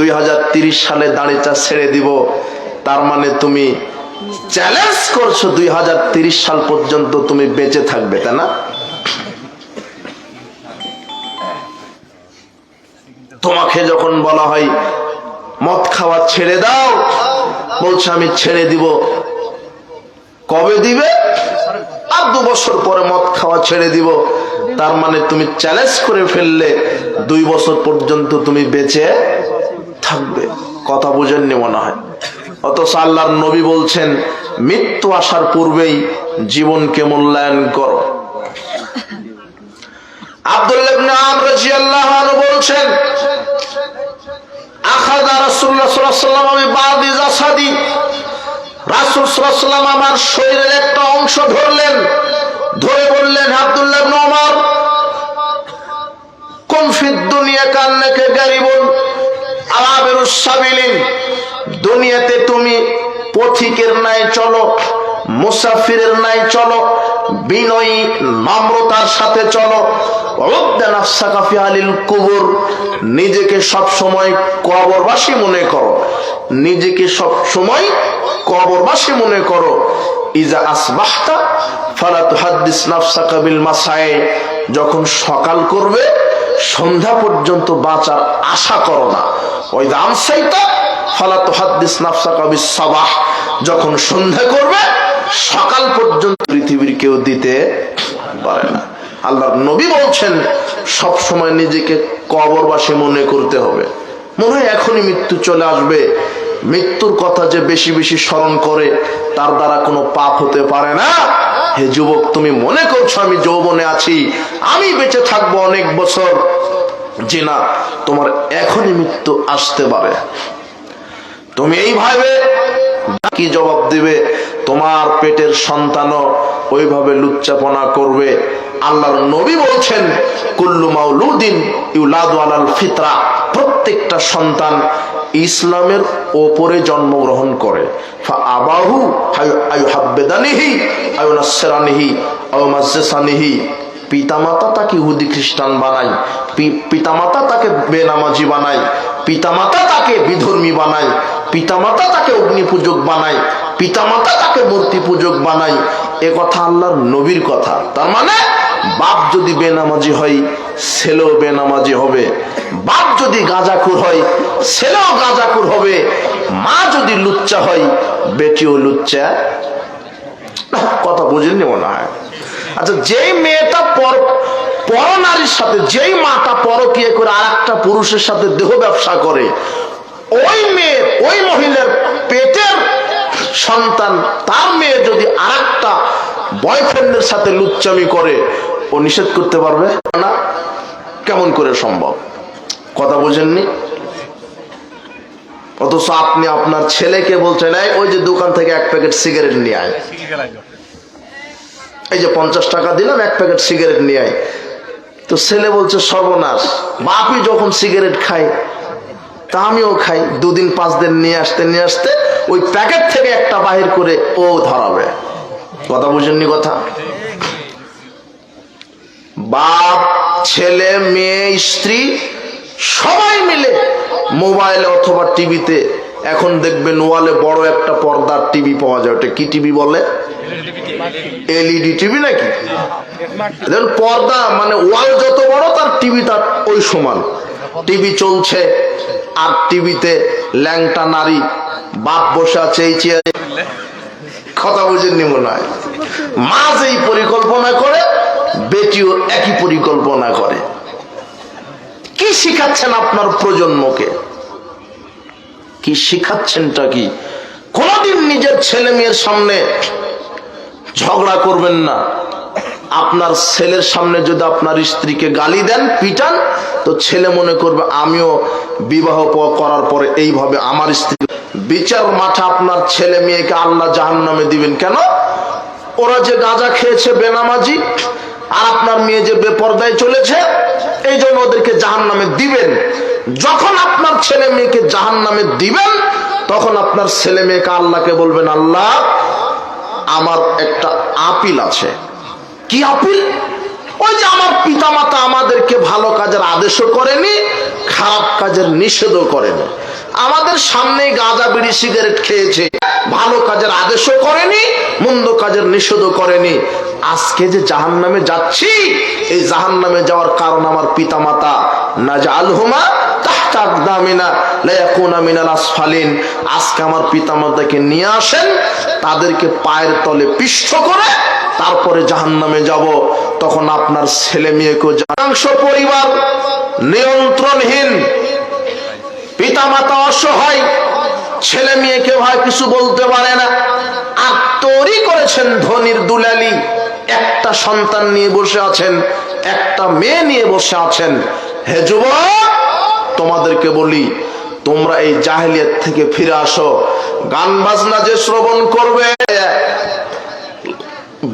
দুই সালে দাড়িটা ছেড়ে দিব। তার মানে তুমি চ্যালেঞ্জ করছ দুই সাল পর্যন্ত তুমি বেঁচে থাকবে, তাই না? তোমাকে যখন বলা হয়, মদ খাওয়া ছেড়ে দাও, বলছে আমি ছেড়ে দিব। কবে দিবে? আর দু বছর পরে মদ খাওয়া ছেড়ে দিব। তার মানে তুমি চ্যালেঞ্জ করে ফেললে দুই বছর পর্যন্ত তুমি বেঁচে থাকবে। কথা বুঝেননি মনে হয়। অথচ আল্লাহর নবী বলছেন, মৃত্যু আসার পূর্বেই জীবনকে মূল্যায়ন করো। বলছেন সাল্লাল্লাহু আমার শরীরের একটা অংশ ধরলেন। দুনিয়াতে তুমি পথিকের নাই চলো, মুসাফিরের নাই চলো, বিনয়ী নম্রতার সাথে চলো। কুবুর, নিজেকে সব সময় কবরবাসী মনে করো। নিজেকে সব সময় কবরবাসী মনে করো। ইজা আসবাহতা, ফালা তুহাদ্দিস নাফসাকা বিল মাসায়ে, যখন সকাল করবে সন্ধ্যা পর্যন্ত বাঁচার আশা করো না। ওই দাম সাইতা ফালা হাদিস নাফসা কবি সবাহ যখন সন্ধ্যা করবে, সকাল পর্যন্ত পৃথিবীর কেউ দিতে পারে না। আল্লাহ নবী বলছেন, সব সময় নিজেকে কবরবাসী মনে করতে হবে। মনে হয় এখনই মৃত্যু চলে আসবে। মৃত্যুর কথা যে বেশি বেশি স্মরণ করে, তার দ্বারা কোনো পাপ হতে পারে না। হে যুবক, তুমি মনে করছ আমি যৌবনে আছি, আমি বেঁচে থাকব অনেক বছর। যে না, তোমার এখনই মৃত্যু আসতে পারে। তুমি এইভাবে কি জবাব দিবে, তোমার পেটের সন্তানও ওইভাবে লুচ্চাপনা করবে। আল্লাহর নবী বলছেন, কুল্লু মাউলুদিন ইউলাদু আলাল ফিতরা। প্রত্যেকটা সন্তান ইসলামের ওপরে জন্মগ্রহণ করে। আবাহু আয়ু হাব্বেদানিহি আয়ু নাসরানিহি আয়ু মাজসানিহি পিতামাতা তাকে ইহুদি খ্রিস্টান বানায় পিতামাতা তাকে বেনামাজি বানায়, পিতামাতা তাকে বিধর্মী বানায়, পিতামাতা তাকে অগ্নি পূজক বানায়, পিতামাতা তাকে মূর্তি পূজক বানায়। এ কথা আল্লাহর নবীর কথা। তার মানে বাপ যদি বেনামাজি হয় ছেলেও বেনামাজি হবে। বাপ যদি গাঁজাকুর হয় ছেলেও গাঁজাকুর হবে। মা যদি লুচ্চা হয়, বেটিও লুচ্চা। কথা বুঝেননি মনে হয় আচ্ছা যেই মেয়েটা পর পর নারীর সাথে, যেই মাটা পরকিয়ে করে আর একটা পুরুষের সাথে দেহ ব্যবসা করে, ওই মেয়ে, ওই মহিলার পেটের সন্তান, তার মেয়ে যদি আর একটা বয়ফ্রেন্ডের সাথে লুচ্চামি করে ও নিষেধ করতে পারবে না। কেমন করে সম্ভব? কথা বোঝেননি? অথচ আপনি আপনার ছেলেকে বলছেন "এই, ওই যে দোকান থেকে এক প্যাকেট সিগারেট নিয়ে আয়। এই যে পঞ্চাশ টাকা দিলাম এক প্যাকেট সিগারেট নিয়ে আয়। তো ছেলে বলছে সর্বনাশ বাপই যখন সিগারেট খায় তা আমিও খাই। দুদিন পাঁচ দিন নিয়ে আসতে নিয়ে আসতে ওই প্যাকেট থেকে একটা বাহির করে ও ধরাবে। কথা বুঝেননি কথা? বাপ, ছেলে, মেয়ে, স্ত্রী, সবাই মিলে মোবাইলে অথবা টিভিতে এখন দেখবেন ওয়ালে বড় একটা পর্দার টিভি পাওয়া যায়। ওটা কি টিভি বলে? এলইডি টিভি নাকি? পর্দা মানে ওয়াল যত বড় তার টিভি তার ওই সমান। টিভি চলছে আর টিভিতে ল্যাংটা নারী বাপ বসে আছে এই চেয়ারে। কথা বুঝেননি মনে হয়? মা যেই পরিকল্পনা করে বেটিও একই পরিকল্পনা করে। কি শিখাচ্ছেন আপনার প্রজন্মকে? কি শিখাচ্ছেনটা কি? কোনদিন নিজের ছেলে মেয়ের সামনে ঝগড়া করবেন না। আপনার ছেলের সামনে যদি আপনার স্ত্রীকে গালি দেন, পিটান, তো ছেলে মনে করবে, আমিও বিবাহ করার পরে এইভাবে আমার স্ত্রী বিচার মাঠে আপনার ছেলে মেয়েকে আল্লাহ জাহান নামে দিবেন। কেন? ওরা যে গাঁজা খেয়েছে বেনামাজি আর আপনার মেয়ে যে বেপর্দায় চলেছে, এই জন্য ওদেরকে জাহান নামে দিবেন। যখন আপনার ছেলে মেয়েকে জাহান নামে দিবেন, তখন আপনার ছেলে মেয়েকে আল্লাহকে বলবেন, আল্লাহ, আমার একটা আপিল আছে। কি আপিল? ওই যে আমার পিতামাতা আমাদেরকে ভালো কাজের আদেশও করেনি, খারাপ কাজের নিষেধও করেনি। আমাদের সামনে গাঁজা বিড়ি সিগারেট খেয়েছে। ভালো কাজের আদেশও করেনি, মন্দ কাজের নিষেধও করেনি। আজকে যে জাহান নামে যাচ্ছি, এই জাহান নামে যাওয়ার কারণ আমার পিতা মাতা নাজাল হুমা আজকে আমার পিতা মাতাকে নিয়ে আসেন, তাদেরকে পায়ের তলে পিষ্ট করে তারপরে জাহান নামে যাব। তখন আপনার ছেলে মেয়েকে পরিবার, নিয়ন্ত্রণহীন পিতা মাতা অসহায়, ছেলে মেয়েকে হয় কিছু বলতে পারে না। আর তৈরি করেছেন ধনির দুলালি। একটা সন্তান নিয়ে বসে আছেন, একটা মেয়ে নিয়ে বসে আছেন। হে যুবক, তোমাদেরকে বলি, তোমরা এই জাহেলিয়াত থেকে ফিরে আসো। গান বাজনা যে শ্রবণ করবে,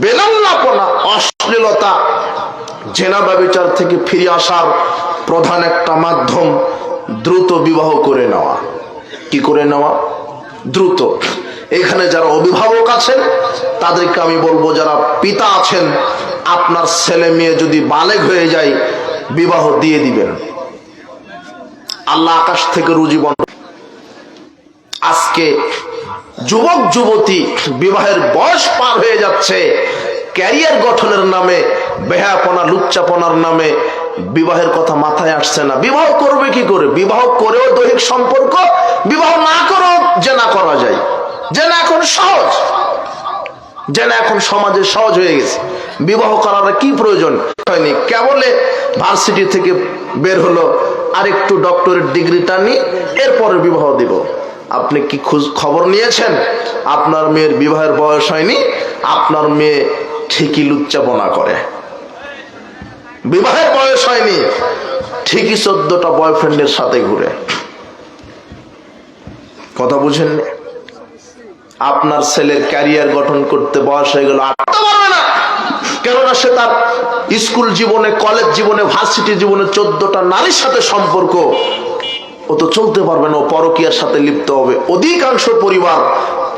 বেলাল্লাপনা, অশ্লীলতা, জেনা ব্যবচার থেকে ফিরে আসার প্রধান একটা মাধ্যম। দ্রুত বিবাহ করে নেওয়া। কি করে নেওয়া? দ্রুত। এখানে যারা অভিভাবক আছেন, তাদেরকে আমি বলব, যারা পিতা আছেন, আপনার ছেলে মেয়ে যদি বালেগ হয়ে যায়, বিবাহ দিয়ে দিবেন। আল্লাহ আকাশ থেকে রুজি বন্ধ আজকে যুবক, যুবতী বিবাহের বয়স পার হয়ে যাচ্ছে। ক্যারিয়ার গঠনের নামে বেহাপনা লুচ্চাপনার নামে বিবাহের কথা মাথায় আসছে না। বিবাহ করবে কি করে? বিবাহ করেও দৈহিক সম্পর্ক, বিবাহ না করেও জেনা করা যায়। জেনা এখন সহজ। জেনা এখন সমাজে সহজ হয়ে গেছে। বিবাহ করার কি প্রয়োজন? হয়নি। কেবলে ভার্সিটি থেকে বের হলো আর একটু ডক্টরের ডিগ্রিটা নিয়ে এরপরে বিবাহ দিব। আপনি কি খোঁজ খবর নিয়েছেন? আপনার মেয়ের বিবাহের বয়স হয়নি, আপনার মেয়ে ঠিকই লুচ্চাপনা করে। বিবাহের বয়স হয়নি। ঠিকই চোদ্দটা বয়ফ্রেন্ডের সাথে ঘুরে। কথা বুঝেন আপনার ছেলের ক্যারিয়ার গঠন করতে বয়স হয়ে গেল কেননা সে তার স্কুল জীবনে কলেজ জীবনে ভার্সিটি জীবনে চোদ্দটা নারীর সাথে সম্পর্ক। ও তো চলতে পারবে না, ও পরকিয়ার সাথে লিপ্ত হবে। অধিকাংশ পরিবার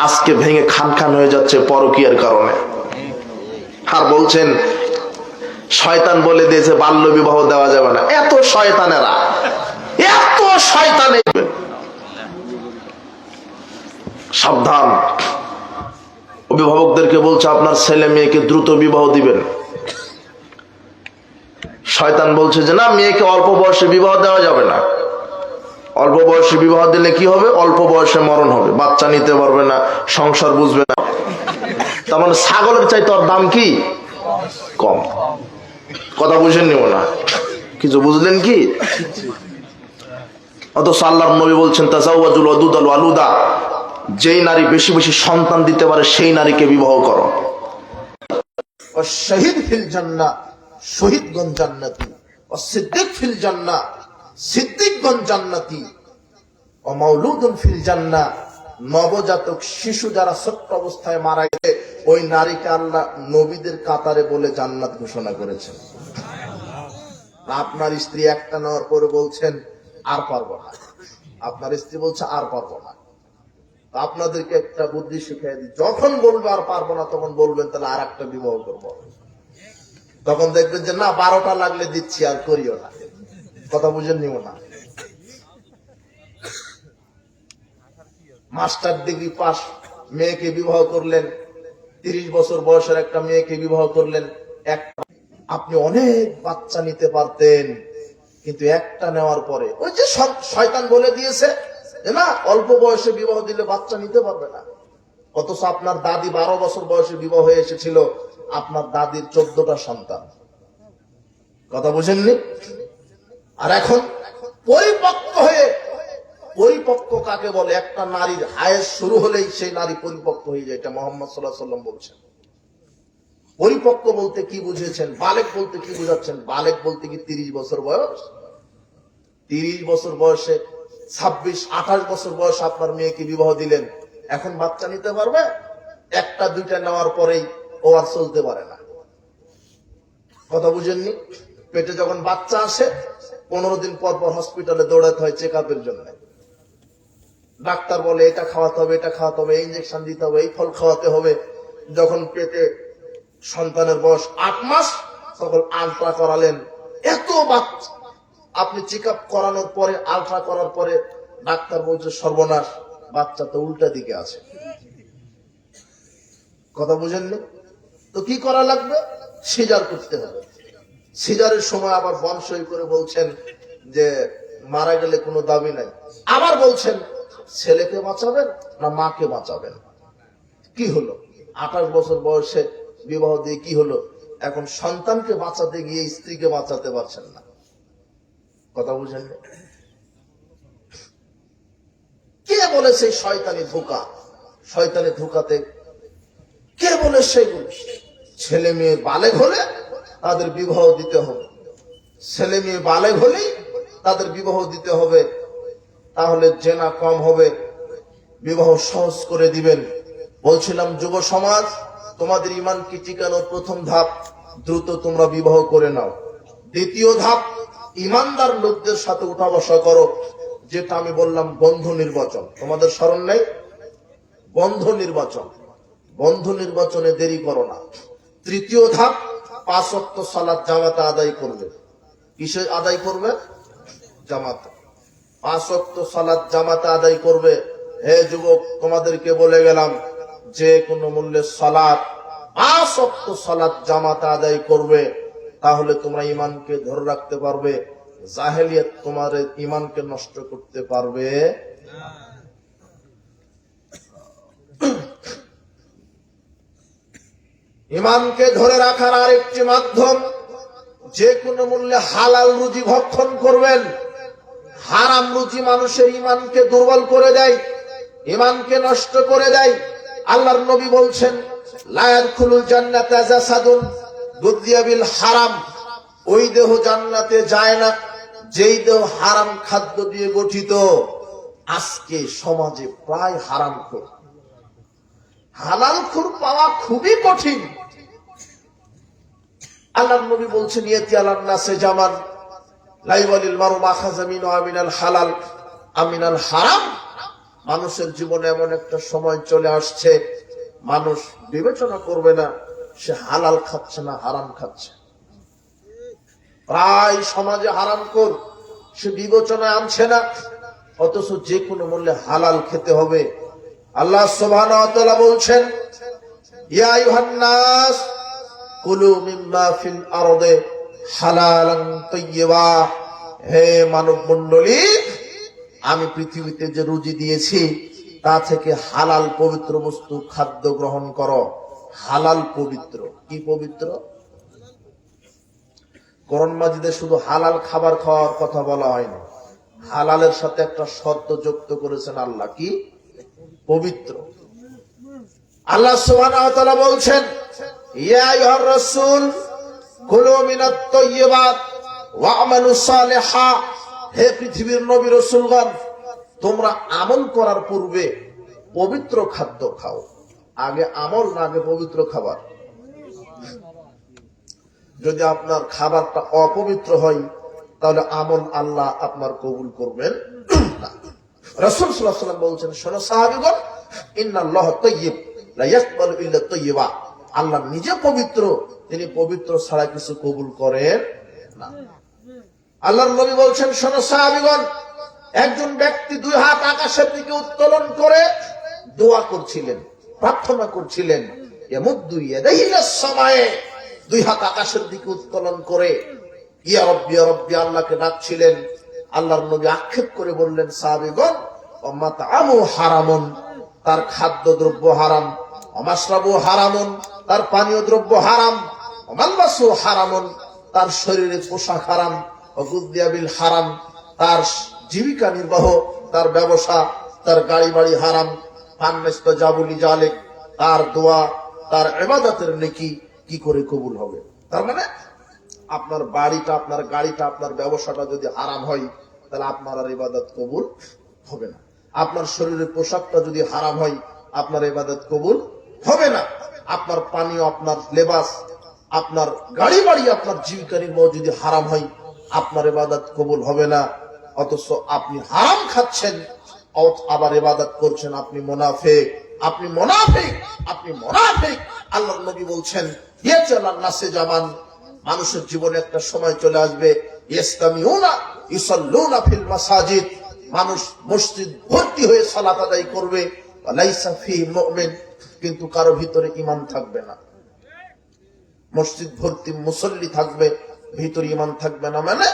আজকে ভেঙে খান খান হয়ে যাচ্ছে পরকিয়ার কারণে। আর বলছেন শয়তান বলে দিয়েছে বাল্য বিবাহ দেওয়া যাবে না। এত শয়তানেরা। এত শয়তানে। সাবধান। অভিভাবকদেরকে বলছে, আপনার ছেলে মেয়েকে দ্রুত বিবাহ দিবেন। শয়তান বলছে যে, না, মেয়েকে অল্প বয়সে বিবাহ দেওয়া যাবে না। অল্প বয়সে বিবাহ দিলে কি হবে? অল্প বয়সে মরণ হবে। বাচ্চা নিতে পারবে না, সংসার বুঝবে না। তার মানে ছাগলের চাই তোর দাম কি? কম। কথা বুঝেন নিব না। কিছু বুঝলেন কি? অত সাল্লার নবী বলছেন তাজাউয়াজুল ওয়াদুদ আল ওয়ালুদা। যেই নারী বেশি বেশি সন্তান দিতে পারে, সেই নারীকে বিবাহ করো। শহীদ ফিল জান্না শহীদগণ জান্নাতি। ও সিদ্দিক ফিল জান্না সিদ্দিকগণ জান্নাতি। ও মাউলুদুন ফিল জান্না নবজাতক শিশু যারা ছোট্ট অবস্থায় মারা গেছে ওই নারীকে আল্লাহ নবীদের কাতারে বলে জান্নাত ঘোষণা করেছেন। আপনার স্ত্রী একটা নেওয়ার পরে বলছেন, আর পারব না। আপনার স্ত্রী বলছে, আর পারব না। আপনাদেরকে একটা বুদ্ধি শিখিয়ে দিই। যখন বলবে, আর পারব না, তখন বলবেন, তাহলে আর একটা বিবাহ করব। তখন দেখবেন যে, না, বারোটা লাগলে দিচ্ছি, আর করিও না। কথা বুঝে নিও না। মাস্টার ডিগ্রি পাস, মেয়েকে বিবাহ করলেন তিরিশ বছর বয়সের একটা মেয়েকে বিবাহ করলেন আপনি অনেক বাচ্চা নিতে পারতেন, কিন্তু একটা নেওয়ার পরে, ওই যে শয়তান বলে দিয়েছে না, অল্প বয়সে বিবাহ দিলে বাচ্চা নিতে পারবে না। অথচ আপনার দাদি বারো বছর বয়সে বিবাহ হয়ে এসেছিল, আপনার দাদির চোদ্দটা সন্তান। কথা বুঝেননি? আর এখন পরিপক্ক হয়ে পরিপক্ক কাকে বলে? একটা নারীর আয়েস শুরু হলেই সেই নারী পরিপক্ক হয়ে যায়, এটা মোহাম্মদ সাল্লাহ সাল্লাম বলছেন। পরিপক্ক বলতে কি বুঝেছেন বালেক বলতে কি বুঝাচ্ছেন? বালেক বলতে কি তিরিশ বছর বয়স? তিরিশ বছর বয়সে ছাব্বিশ, আঠাশ বছর বয়স আপনার মেয়েকে বিবাহ দিলেন, এখন বাচ্চা নিতে পারবে? একটা, দুইটা নেওয়ার পরেই ও আর চলতে পারে না। কথা বুঝেননি? পেটে যখন বাচ্চা আসে, পনেরো দিন পর পর হসপিটালে দৌড়াতে হয় চেক আপের জন্য। ডাক্তার বলে, এটা খাওয়াতে হবে, এটা খাওয়াতে হবে ইঞ্জেকশন দিতে হবে, এই ফল খাওয়াতে হবে। যখন পেটে সন্তানের বয়স আট মাস, তখন আলট্রা করালেন। এত বাচ্চা আপনি চেক করানোর পরে আলট্রা করার পরে ডাক্তার বলছে, সর্বনাশ, বাচ্চা তো উল্টা দিকে আছে। কথা বুঝেননি তো কি করা লাগবে? সিজার করতে হবে। সিজারের সময় আবার বনসই করে বলছেন যে, মারা গেলে কোনো দাবি নাই। আবার বলছেন ছেলেকে বাঁচাবেন না মাকে বাঁচাবেন? কি হলো? আঠাশ বছর বয়সে বিবাহ দিয়ে কি হলো? এখন সন্তানকে বাঁচাতে গিয়ে স্ত্রীকে বাঁচাতে পারছেন না। কথা বুঝেন কে বলে সেই শয়তানি ধোকা? শয়তানি ধোকাতে কে বলে সেগুলো ছেলে মেয়ে বালে হলে তাদের বিবাহ দিতে হবে। ছেলে মেয়ে বালে হলেই তাদের বিবাহ দিতে হবে। তাহলে জেনা কম হবে, বিবাহ সহজ করে দিবেন। বলছিলাম, যুব সমাজ, তোমাদের ইমানকে টিকানোর প্রথম ধাপ? দ্রুত তোমরা বিবাহ করে নাও। দ্বিতীয় ধাপ, ইমানদার লোকদের সাথে উঠা বসা করো। যেটা আমি বললাম, বন্ধু নির্বাচন। তোমাদের স্মরণ নেই? বন্ধু নির্বাচন। বন্ধু নির্বাচনে দেরি করো না। তৃতীয় ধাপ, পাঁচ অক্ট সালাদ জামাতে আদায় করবে। কিসে আদায় করবে? জামাতে। পাঁচ অক্ট সালাদ জামাতে আদায় করবে। হে যুবক, তোমাদেরকে বলে গেলাম, যে কোনো মূল্যে সালাদ পাঁচ অক্ট সালাদ জামাতে আদায় করবে, তাহলে তোমরা ইমানকে ধরে রাখতে পারবে, জাহেলিয়াত তোমার ইমানকে নষ্ট করতে পারবে। ইমানকে ধরে রাখার আরেকটি মাধ্যম, যে কোনো মূল্যে হালাল রুজি ভক্ষণ করবেন। হারাম রুজি মানুষের ইমানকে দুর্বল করে দেয় ইমানকে নষ্ট করে দেয়। আল্লাহর নবী বলছেন লায়ার খুলুল জান্নাতে জাসাদুন গুদ্দিয়াবিল হারাম। ওই দেহ জান্নাতে যায় না, যেই দেহ হারাম খাদ্য দিয়ে গঠিত। আজকে সমাজে প্রায় হারাম খোর। হালাল খুর পাওয়া খুবই কঠিন। আল্লাহ নবী বলছেন ইয়েতি আল্লাহ জামান মাখাজামিন আমিনাল হালাল। আমিনাল হারাম। মানুষের জীবনে এমন একটা সময় চলে আসছে, মানুষ বিবেচনা করবে না, সে হালাল খাচ্ছে না হারাম খাচ্ছে। প্রায় সমাজে হারাম কর, সে বিবেচনায় আনছে না, অথচ যে কোনো মূল্যে হালাল খেতে হবে। আল্লাহ বলছেন, ইয়া আরদে। হে মানব মণ্ডলী, আমি পৃথিবীতে যে রুজি দিয়েছি, তা থেকে হালাল পবিত্র বস্তু খাদ্য গ্রহণ করো। হালাল পবিত্র। কি পবিত্র? করণ মাজিদে শুধু হালাল খাবার খাওয়ার কথা বলা হয়নি। হালালের সাথে একটা শর্ত যুক্ত করেছেন আল্লাহ। কি? পবিত্র। আল্লাহ সুবহানাহু ওয়া তাআলা বলছেন, ইয়া আইয়ুহার রাসূল কুলু মিনাত তাইয়্যিবাত সালিহা। হে পৃথিবীর নবী রাসূলগণ, তোমরা আমল করার পূর্বে পবিত্র খাদ্য খাও। আগে আমল না, আগে পবিত্র খাবার। যদি আপনার খাবারটা অপবিত্র হয়, তাহলে আমল আল্লাহ আপনার কবুল করবেন রসুল সাল্লাম বলছেন, শোনো সাহাবিগণ লা ইয়াকবালু ইল্লা আল্লাহ নিজে পবিত্র তিনি পবিত্র ছাড়া কিছু কবুল করেন না। আল্লাহর নবী বলছেন, শোনো সাহাবিগণ, একজন ব্যক্তি দুই হাত আকাশের দিকে উত্তোলন করে দোয়া করছিলেন, প্রার্থনা করছিলেন দুই হাত আকাশের দিকে উত্তোলন করে। ইয়া রব্বি রব্বি, আল্লাহকে ডাকছিলেন। আল্লাহর নবী আক্ষেপ করে বললেন, সাহাবিগণ আমু হারামন, তার খাদ্য দ্রব্য হারাম, অমাশরাবু হারামন, তার পানীয় দ্রব্য হারাম হারামন, তার শরীরে পোশাক হারাম অগুদ্দিয়াবিল হারাম, তার জীবিকা নির্বাহ, তার ব্যবসা, তার গাড়ি বাড়ি হারাম, ফান্নেস্ত জাবুলি জালেক, তার দোয়া, তার এবাদতের নেকি কি করে কবুল হবে? তার মানে আপনার বাড়িটা, আপনার গাড়িটা, আপনার ব্যবসাটা যদি হারাম হয়, তাহলে আপনার আর ইবাদত কবুল হবে না। আপনার শরীরের পোশাকটা যদি হারাম হয়, আপনার ইবাদত কবুল হবে না। আপনার পানীয়, আপনার লেবাস আপনার গাড়ি বাড়ি আপনার জীবিকা নির্বাহ যদি হারাম হয়, আপনার ইবাদত কবুল হবে না। অথচ আপনি হারাম খাচ্ছেন আবার ইবাদত করছেন, আপনি মোনাফেক আপনি মোনাফেক আপনি মোনাফেক। আল্লাহ নবী বলছেন নাসে জামান মানুষের জীবনে একটা সময় চলে আসবে ফিল মাসাজিদ, মানুষ মসজিদ ভর্তি হয়ে সালাত আদায় করবে কিন্তু কারও ভিতরে ইমান থাকবে না। মসজিদ ভর্তি মুসল্লি থাকবে, ভিতরে ইমান থাকবে না মানে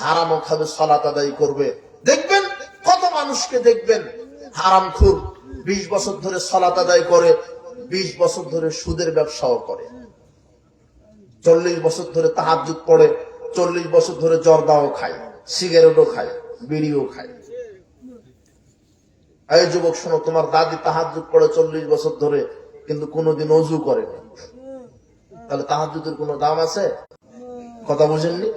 হারামও খাবে সলাত আদায় করবে। দেখবেন? কত মানুষকে দেখবেন? হারাম খুর, বিশ বছর ধরে সালাত আদায় করে, বিশ বছর ধরে সুদের ব্যবসাও করে। চল্লিশ বছর ধরে তাহাজুদ পড়ে, চল্লিশ বছর ধরে জর্দাও খায়, সিগারেটও খায়, বিড়িও খায়। এই যুবক শোনো, তোমার দাদি তাহাজুদ পড়ে চল্লিশ বছর ধরে, কিন্তু কোনোদিন অজু করেনি। তাহলে তাহাজুদের কোনো দাম আছে? কথা বুঝেননি?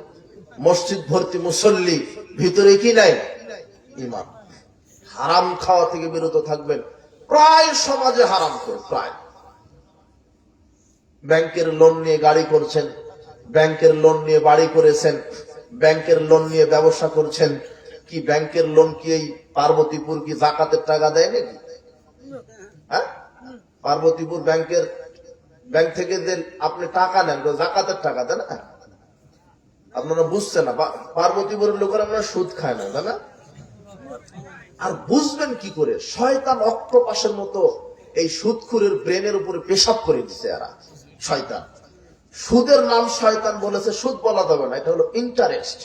মসজিদ ভর্তি মুসল্লি, ভিতরে কি নাই? ইমান হারাম খাওয়া থেকে বিরত থাকবেন। প্রায় সমাজে হারাম করে প্রায়। ব্যাংকের লোন নিয়ে গাড়ি করছেন, ব্যাংকের লোন নিয়ে বাড়ি করেছেন, ব্যাংকের লোন নিয়ে ব্যবসা করছেন, কি ব্যাংকের লোন কি এই পার্বতীপুর কি জাকাতের টাকা দেয় নাকি? হ্যাঁ? পার্বতীপুর ব্যাংকের ব্যাংক থেকে যে আপনি টাকা নেন জাকাতের টাকা দেন না? আপনারা বুঝছেন না পার্বতীপুরের লোকেরা আপনারা সুদ খায় না, তাই না? আর বুঝবেন কি করে? শয়তান অক্টোপাসের মতো এই সুদখুরের ব্রেনের উপরে পেশাব করে দিছে এরা, শয়তান। সুদের নাম শয়তান বলেছে, সুদ বলা যাবে না, এটা হলো ইন্টারেস্ট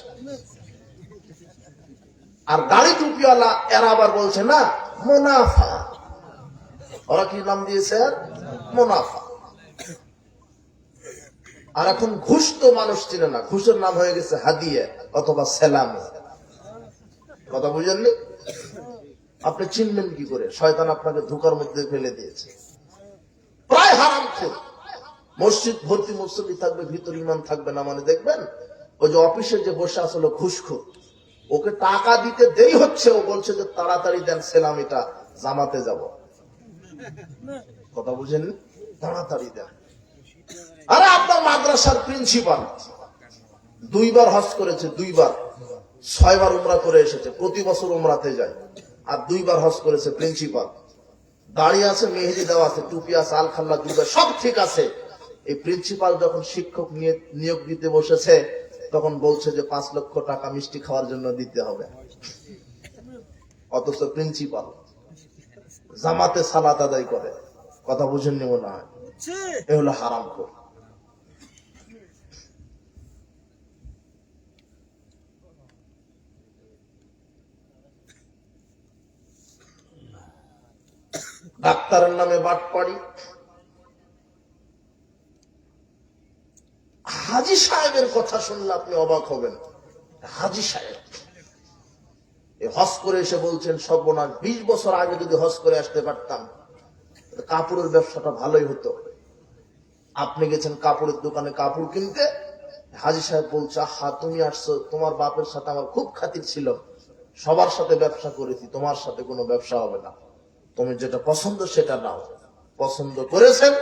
আর দাড়ি টুপিওয়ালা এরা আবার বলছে না, মুনাফা। ওরা কি নাম দিয়েছে? মুনাফা। আর এখন ঘুষ তো মানুষ চিনে না। ঘুষের নাম হয়ে গেছে হাদিয়ে অথবা সেলাম। কথা বুঝেননি? আপনি চিনবেন কি করে? শয়তান আপনাকে ধোকার মধ্যে ফেলে দিয়েছে। প্রায় হারাম খুব। মসজিদ ভর্তি মুসল্লি থাকবে, ভিতর ইমান থাকবে না মানে দেখবেন? ওই যে অফিসে যে বসে আসলে ঘুষখোর ওকে টাকা দিতে দেরি হচ্ছে, ও বলছে যে তাড়াতাড়ি দেন, সেলাম এটা জামাতে যাব। কথা বুঝেন তাড়াতাড়ি দেন। আরে আপনার মাদ্রাসার প্রিন্সিপাল। দুইবার হজ করেছে দুইবার। ছয়বার উমরা করে এসেছে প্রতি বছর উমরাতে যায়। আর দুইবার হজ করেছে প্রিন্সিপাল। দাড়ি আছে মেহেদি দেওয়া আছে টুপি আছে আলখাল্লা জুবা সব ঠিক আছে। এই প্রিন্সিপাল যখন শিক্ষক নিয়ে নিয়োগ দিতে বসেছে তখন বলছে যে পাঁচ লক্ষ টাকা মিষ্টি খাওয়ার জন্য দিতে হবে। অথচ প্রিন্সিপাল জামাতে সালাত আদায় করে। কথা বুঝেননি মনে হয়? এ হলো হারাম খোর ডাক্তারের নামে বাটপাড়ি। হাজি সাহেবের কথা শুনলে আপনি অবাক হবেন। হাজি সাহেব হজ করে এসে বলছেন, সর্বনাশ, বিশ বছর আগে যদি হজ করে আসতে পারতাম কাপড়ের ব্যবসাটা ভালোই হতো। আপনি গেছেন কাপড়ের দোকানে কাপড় কিনতে। হাজি সাহেব বলছে হা তুমি আসছো, তোমার বাপের সাথে আমার খুব খাতির ছিল। সবার সাথে ব্যবসা করেছি, তোমার সাথে কোনো ব্যবসা হবে না। তুমি যেটা পছন্দ সেটা নাও। পছন্দ করেছেন,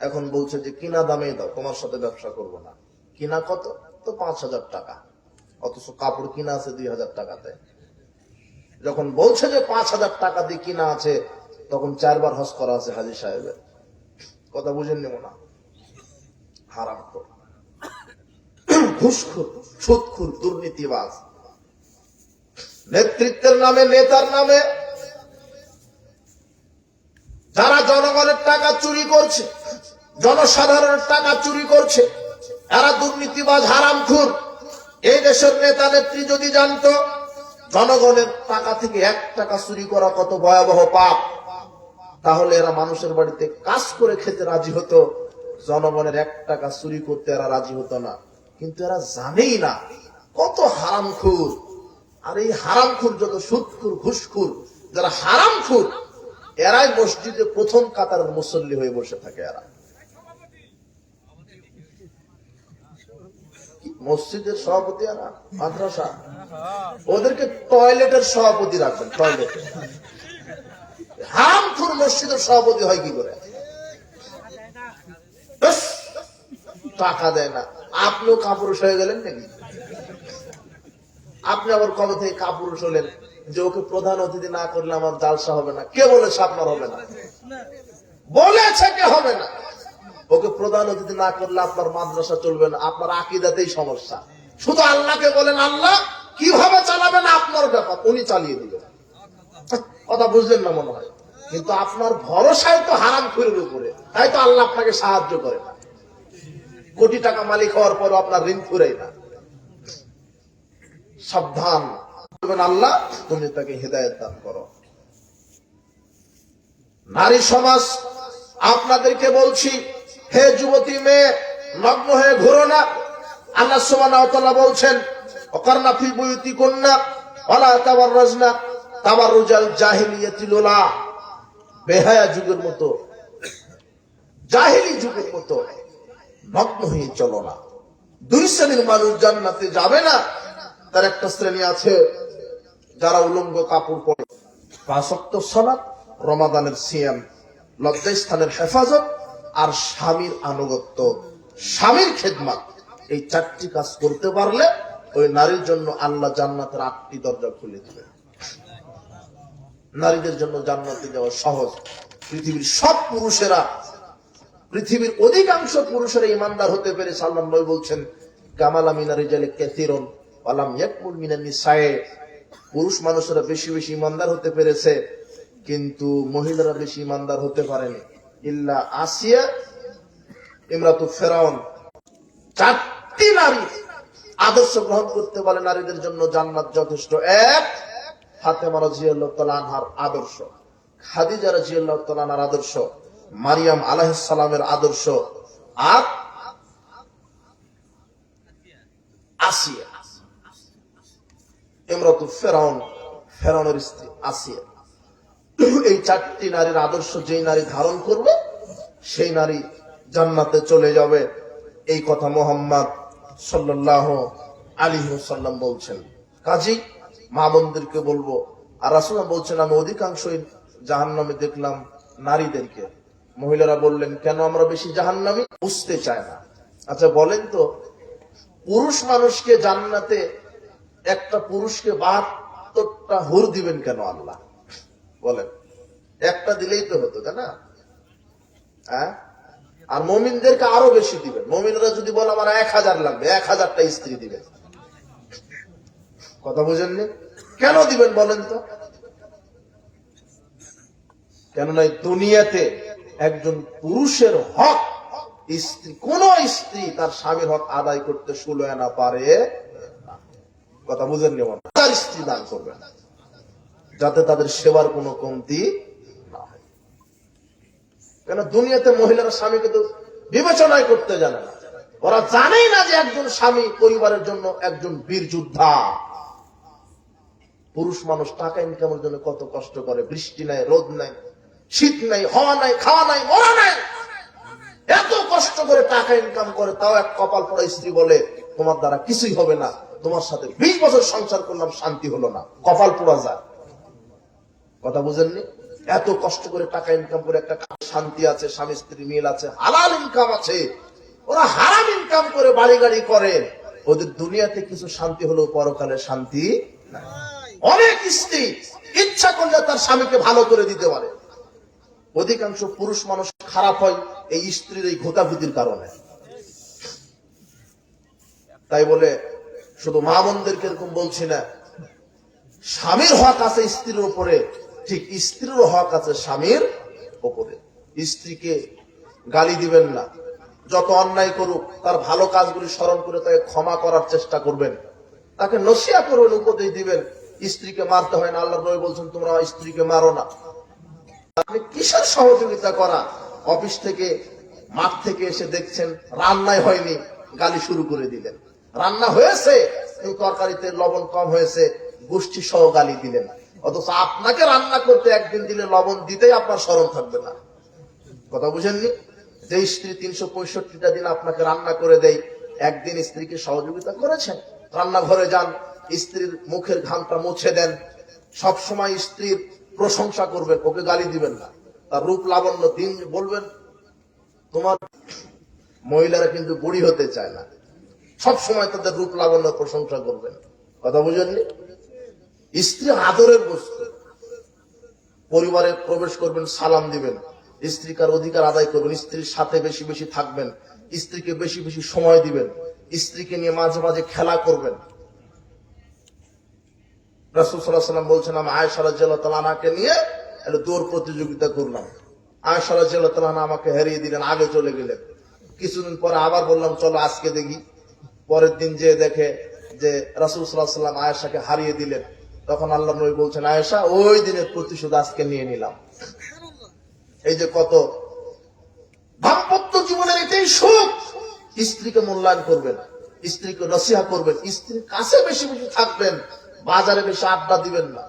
এখন বলছে যে কিনা দামে দাও, তোমার সাথে ব্যবসা করব না। কিনা কত? তো পাঁচ হাজার টাকা। অথচ কাপড় কিনা আছে দুই হাজার টাকাতে। যখন বলছে যে পাঁচ হাজার টাকা দিয়ে কিনা আছে, তখন চারবার হজ করা আছে হাজি সাহেবের। কথা বুঝেন নেব না হারাম খোর ঘুষখুর সুদখুর, দুর্নীতিবাজ। নেতৃত্বের নামে, নেতার নামে যারা জনগণের টাকা চুরি করছে, জনসাধারণের টাকা চুরি করছে। এরা দুর্নীতিবাজ হারাম হারামখুর। এই দেশের নেতা নেত্রী যদি জানতো, জনগণের টাকা থেকে এক টাকা চুরি করা কত ভয়াবহ পাপ। তাহলে এরা মানুষের বাড়িতে কাজ করে খেতে রাজি হতো। জনগণের এক টাকা চুরি করতে এরা রাজি হতো না। কিন্তু এরা জানেই না কত হারামখুর। আর এই হারামখুর যত সুদখুর ঘুষখুর, যারা হারামখুর এরাই মসজিদে প্রথম কাতারের মুসল্লি হয়ে বসে থাকে এরা। মসজিদের সভাপতি এরা? মাদ্রাসা? ওদেরকে টয়লেটের সভাপতি রাখবেন, টয়লেটে। হারামখুর মসজিদের সভাপতি হয় কি করে? টাকা দেয় না। আপনিও কাপুরুষ হয়ে গেলেন নাকি? আপনি আবার কবে থেকে কাপুরুষ হলেন? যে ওকে প্রধান অতিথি না করলে আমার জালসা হবে না। কে বলেছে আপনার হবে না? বলেছে কে হবে না? ওকে প্রধান অতিথি না করলে আপনার মাদ্রাসা চলবে না, আপনার আকিদাতেই সমস্যা। শুধু আল্লাহকে বলেন, আল্লাহ, কীভাবে চালাবেন আপনার ব্যাপার? উনি চালিয়ে দিবেন কথা বুঝলেন না মনে হয়? কিন্তু আপনার ভরসায় তো হারাম খুরের উপরে। তাই তো আল্লাহ আপনাকে সাহায্য করে না। কোটি টাকা মালিক হওয়ার পরও আপনার ঋণ ফুরাই না। সাবধান। বলবেন আল্লাহ, তুমি তাকে হৃদায়ত দান করো। নারী সমাজ, আপনাদেরকে বলছি, হে যুবতী মেয়ে, নগ্ন হয়ে ঘুরো না। আল্লাহ সুবহানাহু বলছেন অকারনা ফি বুয়ুতি কন্যা অলা ওয়ালা তাবাররাজনা, তাবাররুজাল জাহিলিয়াতি লুলা বেহায়া যুগের মতো, জাহিলি যুগের মতো, নগ্ন হয়ে চলো না। দুই শ্রেণির মানুষ জান্নাতে যাবে না। তার একটা শ্রেণি আছে যারা উলঙ্গ কাপড় পরে পাঁচক্ত সলাপ রমাদানের সিয়াম লজ্জাস্থানের হেফাজত আর স্বামীর আনুগত্য, স্বামীর খেদমাত। এই চারটি কাজ করতে পারলে ওই নারীর জন্য আল্লাহ জান্নাতের আটটি দরজা খুলে দিবে। নারীদের জন্য জান্নাতে যাওয়া সহজ। পৃথিবীর সব পুরুষেরা, পৃথিবীর অধিকাংশ পুরুষেরা ইমানদার হতে পেরে সাল্লাম নয় বলছেন, কামালা মিনারি জালে কেথিরন আলাম ইয়াকমুল মিনানি সায়ে পুরুষ মানুষেরা বেশি বেশি ইমানদার হতে পেরেছে, কিন্তু মহিলারা বেশি ইমানদার হতে পারেনি। ইল্লা আসিয়া ইমরাতু ফেরাউন। চারটি নারী আদর্শ গ্রহণ করতে পারে নারীদের জন্য জান্নাত যথেষ্ট। এক, ফাতেমা রাজিয়াল্লাহু তাআলা আনহার আদর্শ। খাদিজা রাজিয়াল্লাহু তাআলা আনহার আদর্শ। মারিয়াম আলাইহিস আদর্শ। আর আসিয়া। ইমরাতু ফেরাউন, ফেরাউনের স্ত্রী আসিয়া। এই চারটি নারীর আদর্শ যেই নারী ধারণ করবে, সেই নারী জান্নাতে চলে যাবে। এই কথা মোহাম্মদ সাল্লাহ আলী সাল্লাম বলছেন। কাজী, মা বোনদেরকে বলব, আর রাসুলা বলছেন, আমি অধিকাংশই জাহান্নামে দেখলাম নারীদেরকে। মহিলারা বললেন, কেন আমরা বেশি জাহান্নামি? বুঝতে চায় না। আচ্ছা বলেন তো, পুরুষ মানুষকে জান্নাতে একটা পুরুষকে বাহাত্তরটা হুর দিবেন কেন আল্লাহ? বলেন। একটা দিলেই তো হতো, তাই না? হ্যাঁ? আর মমিনদেরকে আরও বেশি দিবেন। মমিনরা যদি বলে, আমার এক হাজার লাগবে, এক হাজারটা স্ত্রী দিবেন। কথা বুঝেননি? কেন দিবেন বলেন তো? কেননা দুনিয়াতে একজন পুরুষের হক, স্ত্রী, কোন স্ত্রী তার স্বামীর হক আদায় করতে ষোলো না পারে। কথা বুঝেননি মনে হয়? তার স্ত্রী দান করবে যাতে তাদের সেবার কোনো কমতি না হয়। কেন? দুনিয়াতে মহিলারা স্বামীকে তো বিবেচনাই করতে জানে না। ওরা জানেই না যে একজন স্বামী পরিবারের জন্য একজন বীর যোদ্ধা। পুরুষ মানুষ টাকা ইনকামের জন্য কত কষ্ট করে, বৃষ্টি নাই, রোদ নাই, শীত নাই, হওয়া নাই, খাওয়া নাই, মরা নাই। এত কষ্ট করে টাকা ইনকাম করে, তাও এক কপাল পড়া স্ত্রী বলে, তোমার দ্বারা কিছুই হবে না। তোমার সাথে বিশ বছর সংসার করলাম, শান্তি হলো না। কপাল পোড়া যায়। কথা বুঝেননি? এত কষ্ট করে টাকা ইনকাম করে একটা শান্তি আছে, স্বামী স্ত্রী মিল আছে, হালাল ইনকাম আছে। ওরা হারাম ইনকাম করে বাড়ি গাড়ি করে। ওদের দুনিয়াতে কিছু শান্তি হলেও পরকালে শান্তি অনেক স্ত্রী ইচ্ছা করলে তার স্বামীকে ভালো করে দিতে পারে। অধিকাংশ পুরুষ মানুষ খারাপ হয় এই স্ত্রীর এই ঘোতাঘুতির কারণে। তাই বলে শুধু মা বোনদেরকে এরকম বলছি না। স্বামীর হক আছে স্ত্রীর উপরে। ঠিক স্ত্রীর হক আছে স্বামীর উপরে। স্ত্রীকে গালি দিবেন না। যত অন্যায় করুক, তার ভালো কাজগুলি স্মরণ করে তাকে ক্ষমা করার চেষ্টা করবেন। তাকে নসিয়া করবেন, উপদেশ দিবেন। স্ত্রীকে মারতে হয় না। আল্লাহ নবী বলছেন, তোমরা স্ত্রীকে মারো না। আপনি কিসের সহযোগিতা করা? অফিস থেকে, মাঠ থেকে এসে দেখছেন রান্নাই হয়নি, গালি শুরু করে দিলেন। রান্না হয়েছে তরকারিতে লবণ কম হয়েছে, গোষ্ঠী সহ গালি দিলেন। অথচ আপনাকে রান্না করতে একদিন দিলে লবণ দিতেই আপনার স্মরণ থাকবে না। কথা বুঝেননি? যে স্ত্রী তিনশো পঁয়ষট্টিটা দিন আপনাকে রান্না করে দেয়, একদিন স্ত্রীকে সহযোগিতা করেছেন। রান্নাঘরে যান, স্ত্রীর মুখের ঘামটা মুছে দেন। সব সময় স্ত্রীর প্রশংসা করবেন, ওকে গালি দিবেন না। তার রূপ লাবণ্য দিন বলবেন, তোমার মহিলারা কিন্তু বুড়ি হতে চায় না। সব সময় তাদের রূপ লাবণ্য প্রশংসা করবেন। কথা বুঝেননি? স্ত্রী আদরের বস্তু। পরিবারে প্রবেশ করবেন, সালাম দিবেন। স্ত্রীকার অধিকার আদায় করবেন। স্ত্রীর সাথে বেশি বেশি থাকবেন। স্ত্রীকে বেশি বেশি সময় দিবেন। স্ত্রীকে নিয়ে মাঝে মাঝে খেলা করবেন। রাসুল সাল্লাহ বলছেন, আমি আয়সা রাজিয়াল্লাহ তালানাকে নিয়ে দৌড় প্রতিযোগিতা করলাম। আয়সা রাজিয়াল্লাহ তালানা আমাকে হারিয়ে দিলেন, আগে চলে গেলেন। কিছুদিন পরে আবার বললাম, চলো আজকে দেখি। পরের দিন যে দেখে যে রাসুল সাল্লাহ সাল্লাম আয়েশাকে হারিয়ে দিলেন তখন আল্লাহ নবী বলছেন আয়েশা ওই দিনের প্রতিশোধ আজকে নিয়ে নিলাম। এই যে কত দাম্পত্য জীবনের এটাই সুখ। স্ত্রীকে মূল্যায়ন করবেন স্ত্রীকে নসিহা করবেন স্ত্রীর কাছে বেশি বেশি থাকবেন বাজারে বেশি আড্ডা দিবেন না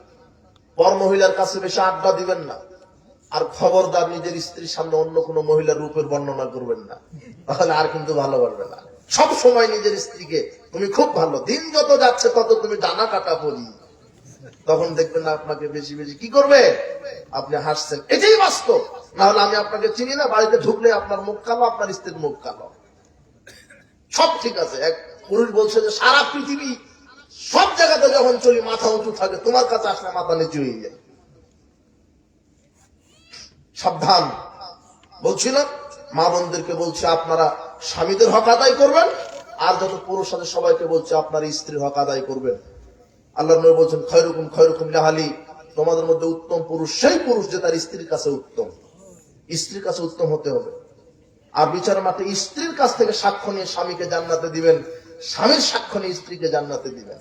পর মহিলার কাছে বেশি আড্ডা দিবেন না আর খবরদার নিজের স্ত্রীর সামনে অন্য কোনো মহিলার রূপের বর্ণনা করবেন না। তাহলে আর কিন্তু ভালো পারবে না। সব সময় নিজের স্ত্রীকে, তুমি খুব ভালো, দিন যত যাচ্ছে তত তুমি ডানা কাটা পড়ি তখন দেখবেন না আপনাকে বেশি বেশি কি করবে? আপনি হাসছেন। এটাই বাস্তব। না হলে আমি আপনাকে চিনি না, বাড়িতে ঢুকলে আপনার মুখ কালো, আপনার স্ত্রীর মুখ কালো। সব ঠিক আছে। এক পুরুষ বলছে যে, সারা পৃথিবী, সব জায়গাতে যখন চলি, মাথা উঁচু থাকে, তোমার কাছে আসলে মাথা নিচু হয়ে যায়। সাবধান। বলছিলাম মা বোনদেরকে বলছে, আপনারা স্বামীদের হক আদায় করবেন, আর যত পুরুষ আছে সবাইকে বলছে, আপনার স্ত্রীর হক আদায় করবেন। আল্লাহ নবী বলছেন, খয়রুকুম খয়রুকুম লাহালি। তোমাদের মধ্যে উত্তম পুরুষ, সেই পুরুষ যে তার স্ত্রীর কাছে উত্তম। স্ত্রীর কাছে উত্তম হতে হবে। আর বিচার মাঠে স্ত্রীর কাছ থেকে সাক্ষ্য নিয়ে স্বামীকে জান্নাতে দিবেন। স্বামীর সাক্ষ্য নিয়ে স্ত্রীকে জান্নাতে দিবেন।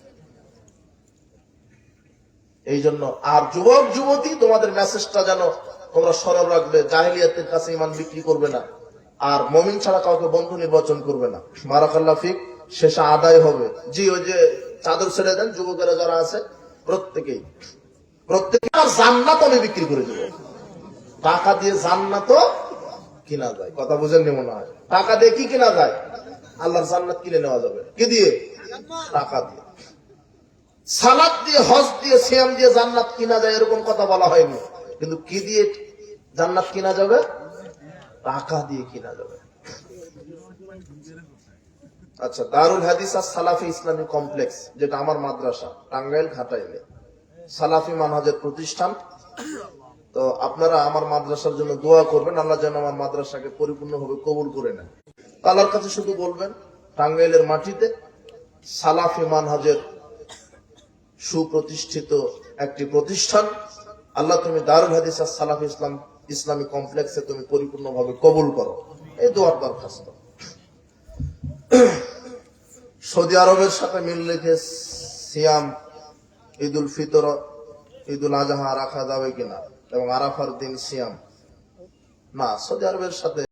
এই জন্য আর যুবক, যুবতী, তোমাদের মেসেজটা যেন তোমরা সরল রাখবে। জাহিলিয়াতের কাছে ইমান বিক্রি করবে না। আর মমিন ছাড়া কাউকে বন্ধু নির্বাচন করবে না। মারাকাল্লা ফিক, শেষে আদায় হবে। জি, ওই যে চাদর ছেড়ে দেন, যুবকেরা যারা আছে, প্রত্যেকেই। প্রত্যেকে জান্নাত আমি বিক্রি করে দেবো। টাকা দিয়ে জান্নাত কিনা যায়। কথা বুঝেননি মনে হয়? টাকা দিয়ে কি কিনা যায়? আল্লাহর জান্নাত কিনে নেওয়া যাবে। কি দিয়ে? টাকা দিয়ে। সালাদ দিয়ে, হজ দিয়ে, সিয়াম দিয়ে জান্নাত কিনা যায় এরকম কথা বলা হয়নি। কিন্তু কি দিয়ে জান্নাত কিনা যাবে? টাকা দিয়ে কিনা যাবে। আচ্ছা দারুল হাদিস আর সালাফি ইসলামী কমপ্লেক্স, যেটা আমার মাদ্রাসা, টাঙ্গাইল ঘাটাইলে। সালাফি মানহাজের প্রতিষ্ঠান। তো আপনারা আমার মাদ্রাসার জন্য দোয়া করবেন, আল্লাহ যেন আমার মাদ্রাসাকে পরিপূর্ণভাবে কবুল করে নেন। আল্লাহর কাছে শুধু বলবেন, টাঙ্গাইলের মাটিতে সালাফি মানহাজের সুপ্রতিষ্ঠিত একটি প্রতিষ্ঠান। আল্লাহ তুমি দারুল হাদিস আর সালাফি ইসলাম ইসলামী কমপ্লেক্সে তুমি পরিপূর্ণভাবে কবুল করো। এই দোয়ার দরখাস্ত। সৌদি আরবের সাথে মিল রেখে সিয়াম ঈদ উল ফিতর ঈদ উল আজহা রাখা যাবে কিনা? এবং আরাফার দিন সিয়াম। না, সৌদি আরবের সাথে